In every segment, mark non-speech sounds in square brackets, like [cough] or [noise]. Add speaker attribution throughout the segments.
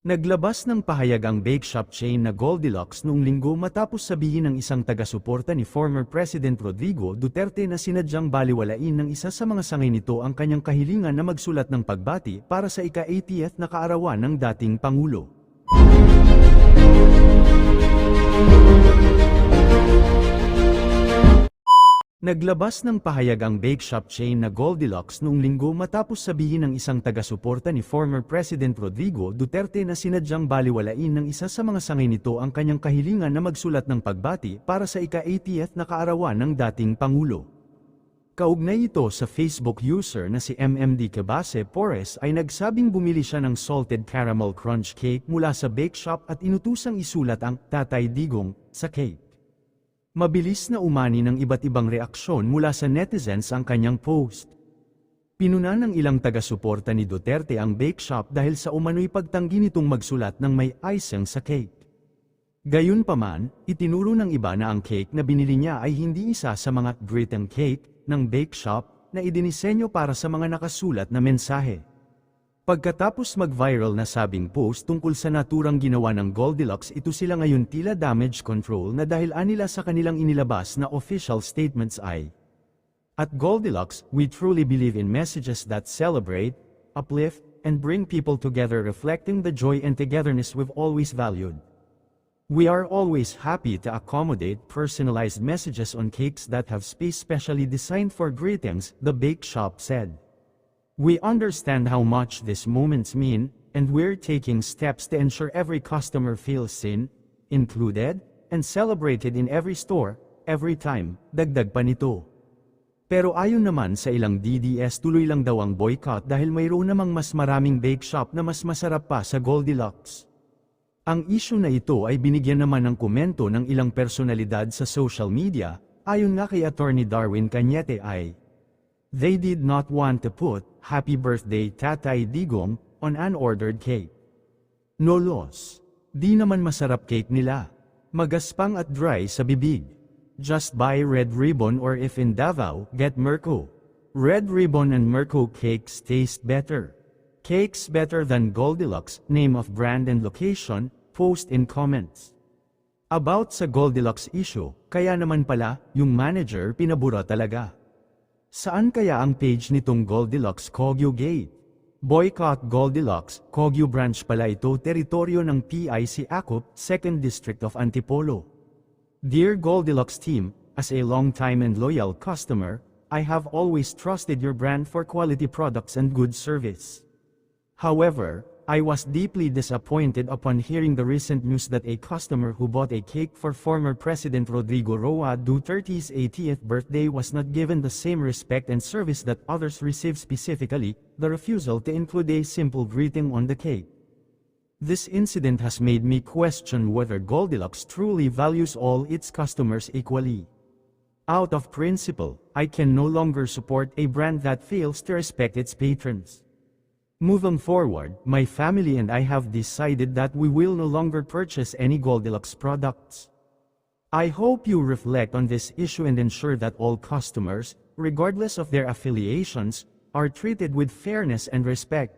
Speaker 1: Naglabas ng pahayag ang bake shop chain na Goldilocks noong linggo matapos sabihin ng isang taga-suporta ni former President Rodrigo Duterte na sinadyang baliwalain ng isa sa mga sangay nito ang kanyang kahilingan na magsulat ng pagbati para sa ika-80th na kaarawan ng dating Pangulo. Naglabas ng pahayag ang bake shop chain na Goldilocks noong linggo matapos sabihin ng isang taga-suporta ni former President Rodrigo Duterte na sinadyang baliwalain ng isa sa mga sangay nito ang kanyang kahilingan na magsulat ng pagbati para sa ika-80th na kaarawan ng dating Pangulo. Kaugnay ito sa Facebook user na si MMD Cabase Pores ay nagsabing bumili siya ng salted caramel crunch cake mula sa bake shop at inutusang isulat ang Tatay Digong sa cake. Mabilis na umani ng iba't ibang reaksyon mula sa netizens ang kanyang post. Pinuna ng ilang taga-suporta ni Duterte ang bake shop dahil sa umano'y pagtanggi nitong magsulat ng may icing sa cake. Gayunpaman, itinuro ng iba na ang cake na binili niya ay hindi isa sa mga greeting cake ng bake shop na idinisenyo para sa mga nakasulat na mensahe. Pagkatapos mag-viral na sabing post tungkol sa naturang ginawa ng Goldilocks ito sila ngayon tila damage control na dahil anila sa kanilang inilabas na official statements ay At Goldilocks, we truly believe in messages that celebrate, uplift, and bring people together reflecting the joy and togetherness we've always valued. We are always happy to accommodate personalized messages on cakes that have space specially designed for greetings, the bake shop said. We understand how much these moments mean, and we're taking steps to ensure every customer feels seen, included, and celebrated in every store, every time, dagdag pa nito. Pero ayon naman sa ilang DDS tuloy lang daw ang boycott dahil mayroon namang mas maraming bake shop na mas masarap pa sa Goldilocks. Ang issue na ito ay binigyan naman ng komento ng ilang personalidad sa social media, ayon nga kay Attorney Darwin Cañete ay, They did not want to put, Happy Birthday Tatay Digong, on an ordered cake. No loss. Di naman masarap cake nila. Magaspang at dry sa bibig. Just buy red ribbon or if in Davao, get Merco. Red ribbon and Merco cakes taste better. Cakes better than Goldilocks, name of brand and location, post in comments. About sa Goldilocks issue, kaya naman pala, yung manager pinabura talaga. Saan kaya ang page nitong Goldilocks Kogyo Gate? Boycott Goldilocks, Kogyo branch pala ito teritoryo ng PIC Acop, 2nd District of Antipolo. Dear Goldilocks team, as a long-time and loyal customer, I have always trusted your brand for quality products and good service. However, I was deeply disappointed upon hearing the recent news that a customer who bought a cake for former President Rodrigo Roa Duterte's 80th birthday was not given the same respect and service that others received specifically, the refusal to include a simple greeting on the cake. This incident has made me question whether Goldilocks truly values all its customers equally. Out of principle, I can no longer support a brand that fails to respect its patrons. Moving forward, my family and I have decided that we will no longer purchase any Goldilocks products. I hope you reflect on this issue and ensure that all customers, regardless of their affiliations, are treated with fairness and respect.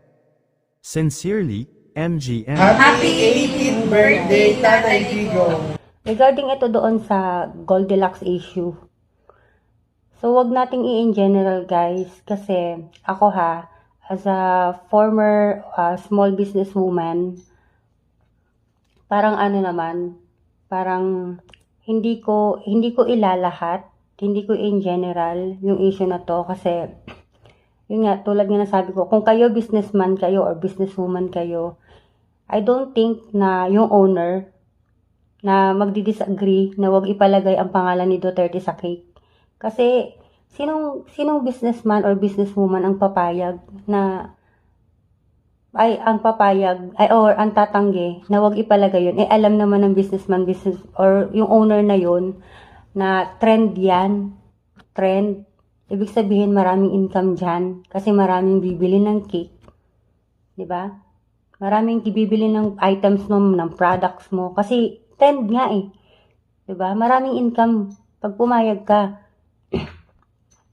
Speaker 1: Sincerely, MGM.
Speaker 2: Happy 18th birthday, Tatay Gigo!
Speaker 3: Regarding ito doon sa Goldilocks issue. So, wag nating i-in general, guys. Kasi, ako ha, as a former uh, small business woman, parang ano naman, parang hindi ko, hindi ko ilalahat, hindi ko in general yung issue na to kasi [clears throat] yun nga, tulad nga nasabi ko, kung kayo businessman kayo or businesswoman kayo, I don't think na yung owner na magdi-disagree na wag ipalagay ang pangalan ni Duterte sa cake. Kasi sinong sinong businessman or businesswoman ang papayag na ay ang papayag ay or ang tatanggi na wag ipalagay yun. Eh alam naman ng businessman business or yung owner na yun na trend yan. Trend. Ibig sabihin maraming income dyan kasi maraming bibili ng cake. 'Di ba? Maraming ibibili ng items mo, ng products mo. Kasi trend nga eh. 'Di ba? Maraming income pag pumayag ka.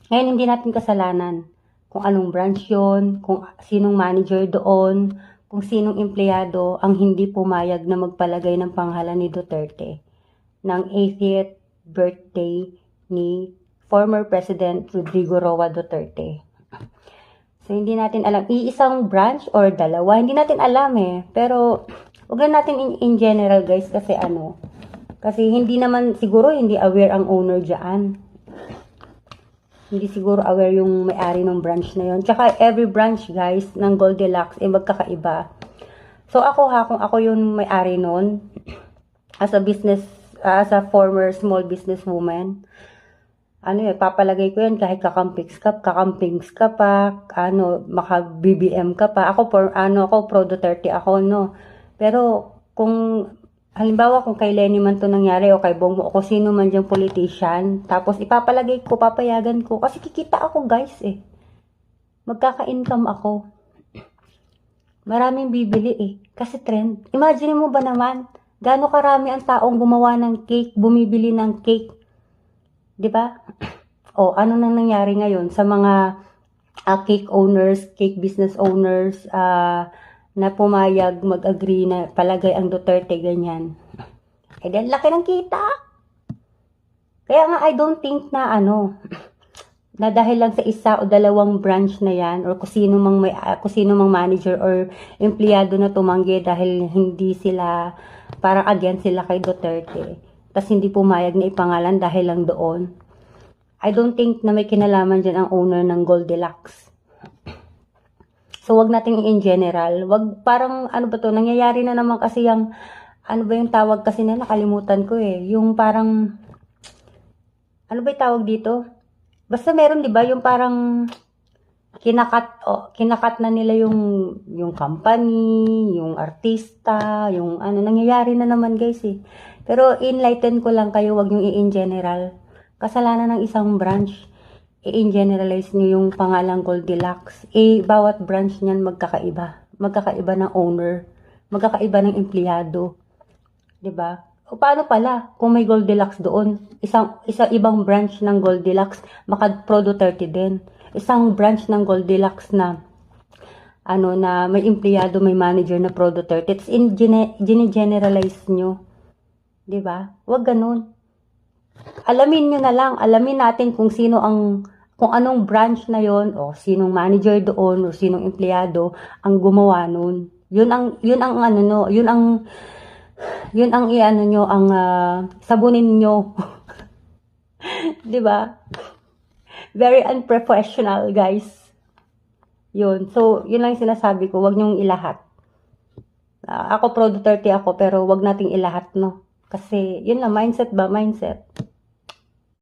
Speaker 3: Ngayon, hindi natin kasalanan kung anong branch yon, kung sinong manager doon, kung sinong empleyado ang hindi pumayag na magpalagay ng pangalan ni Duterte ng 80th birthday ni former President Rodrigo Roa Duterte. So, hindi natin alam. Iisang branch or dalawa, hindi natin alam eh. Pero, wag na natin in, in general guys kasi ano, kasi hindi naman, siguro hindi aware ang owner dyan. Hindi siguro aware yung may-ari ng branch na yon. Tsaka every branch guys ng Goldilocks eh magkakaiba. So ako ha, kung ako yung may-ari nun, [clears throat] as a business, as a former small business woman, ano eh, papalagay ko yan kahit kakampings ka, kakampings ka pa, ano, maka BBM ka pa. Ako, for, ano, ako, pro Duterte ako, no. Pero, kung, halimbawa, kung kay Lenny man to nangyari, o kay Bongo, o kung sino man diyang politician, tapos ipapalagay ko, papayagan ko, kasi kikita ako, guys, eh. Magkaka-income ako. Maraming bibili eh. Kasi trend. Imagine mo ba naman, gaano karami ang taong gumawa ng cake, bumibili ng cake. 'Di ba? [clears throat] O ano nang nangyari ngayon sa mga ah, cake owners, cake business owners ah, na pumayag mag-agree na palagay ang Duterte ganyan. Eh then laki ng kita. Kaya nga I don't think na ano [clears throat] na dahil lang sa isa o dalawang branch na yan or kung sino mang may ah, kung sino mang manager or empleyado na tumanggi dahil hindi sila parang against sila kay Duterte tas hindi pumayag na ipangalan dahil lang doon I don't think na may kinalaman dyan ang owner ng Goldilocks so wag nating in general wag parang ano ba to nangyayari na naman kasi yung ano ba yung tawag kasi na nakalimutan ko eh yung parang ano ba yung tawag dito Basta meron 'di ba yung parang kinakat oh, kinakat na nila yung yung company, yung artista, yung ano nangyayari na naman guys eh. Pero enlighten ko lang kayo, wag niyo i-in general. Kasalanan ng isang branch. I-in generalize niyo yung pangalang Goldilocks. Eh bawat branch niyan magkakaiba. Magkakaiba ng owner, magkakaiba ng empleyado. ba? O paano pala kung may Goldilocks doon? Isang isa ibang branch ng Goldilocks, maka Pro Duterte din. Isang branch ng Goldilocks na ano na may empleyado, may manager na Pro Duterte. It's in gene, generalize nyo. 'Di ba? Huwag ganun. Alamin nyo na lang, alamin natin kung sino ang kung anong branch na yon o sinong manager doon o sinong empleyado ang gumawa nun. Yun ang yun ang ano no, yun ang yun ang iano nyo, ang ah, sabunin nyo. [laughs] 'Di ba? Very unprofessional, guys. Yun. So, yun lang yung sinasabi ko. Huwag nyong ilahat. Ah, ako pro Duterte ako, pero wag nating ilahat, no? Kasi, yun lang, mindset ba? Mindset.